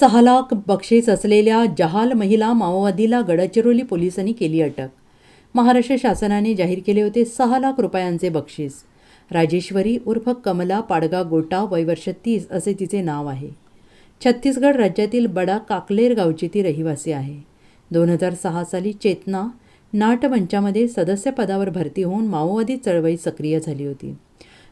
सहा लाख बक्षीस असलेल्या जहाल महिला माओवादीला गडचिरोली पोलिसांनी केली अटक. महाराष्ट्र शासनाने जाहीर केले होते सहा लाख रुपयांचे बक्षीस. राजेश्वरी उर्फ कमला पाडगा गोटा वयवर्ष तीस असे तिचे नाव आहे. छत्तीसगड राज्यातील बडा काकलेर गावची ती रहिवासी आहे. दोन हजार सहा साली चेतना नाटमंचामध्ये सदस्यपदावर भरती होऊन माओवादी चळवळीत सक्रिय झाली होती.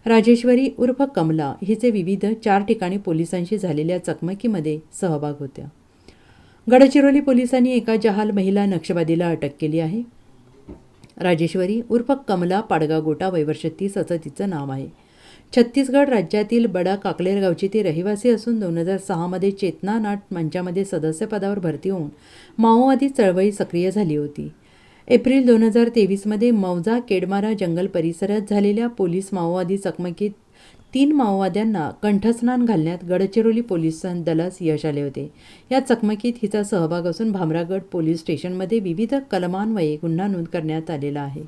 राजेश्वरी उर्फ कमला हिचे विविध चार ठिकाणी पोलिसांशी झालेल्या चकमकीमध्ये सहभाग होत्या. गडचिरोली पोलिसांनी एका जहाल महिला नक्षलवादीला अटक केली आहे. राजेश्वरी उर्फ कमला पाडगा गोटा वैवर्ष तीस असं तिचं नाव आहे. छत्तीसगड राज्यातील बडा काकलेर गावची ती रहिवासी असून दोन हजार सहामध्ये चेतना नाट मंचामध्ये सदस्यपदावर भरती होऊन माओवादी चळवळी सक्रिय झाली होती. एप्रिल दोन हजार तेवीसमध्ये मौजा केडमारा जंगल परिसरात झालेल्या पोलीस माओवादी चकमकीत तीन माओवाद्यांना कंठस्नान घालण्यात गडचिरोली पोलीस दलास यश आले होते. या चकमकीत हिचा सहभाग असून भामरागड पोलीस स्टेशनमध्ये विविध कलमान्वये गुन्हा नोंद करण्यात आलेला आहे.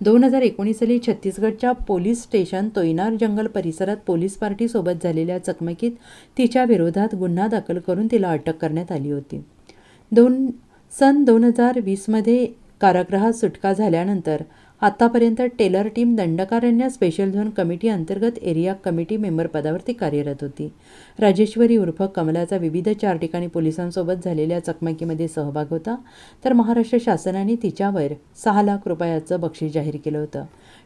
दोन हजार एकोणीस साली छत्तीसगडच्या पोलीस स्टेशन तोयनार जंगल परिसरात पोलीस पार्टीसोबत झालेल्या चकमकीत तिच्या विरोधात गुन्हा दाखल करून तिला अटक करण्यात आली होती. दोन सन दोन हजार वीसमध्ये कारागृहात सुटका झाल्यानंतर आतापर्यंत tailor team Dandakaranya special zone committee अंतर्गत एरिया कमिटी मेंबर पदावरती कार्यरत होती. राजेश्वरी उर्फ कमलाचा विविध चार ठिकाणी पोलिसांसोबत झालेल्या चकमकीमध्ये सहभाग होता तर महाराष्ट्र शासनाने तिच्यावर सहा लाख रुपयाचं बक्षीस जाहीर केलं होतं.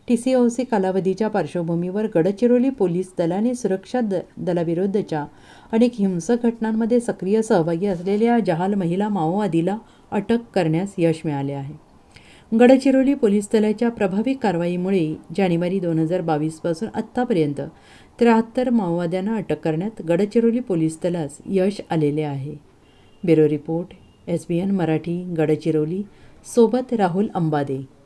टी सी ओ सी कालावधीच्या पार्श्वभूमीवर गडचिरोली पोलीस दलाने सुरक्षा द दलाविरुद्धच्या अनेक हिंसक घटनांमध्ये सक्रिय सहभागी असलेल्या जहाल महिला माओवादीला अटक करण्यास यश मिळाले आहे. गडचिरोली पोलीस दलाच्या प्रभावी कारवाईमुळे जानेवारी दोन हजार बावीसपासून आत्तापर्यंत त्र्याहत्तर माओवाद्यांना अटक करण्यात गडचिरोली पोलीस दलास यश आलेले आहे. Bureau report S B N Marathi Gadchiroli. सोबत राहुल अंबादे.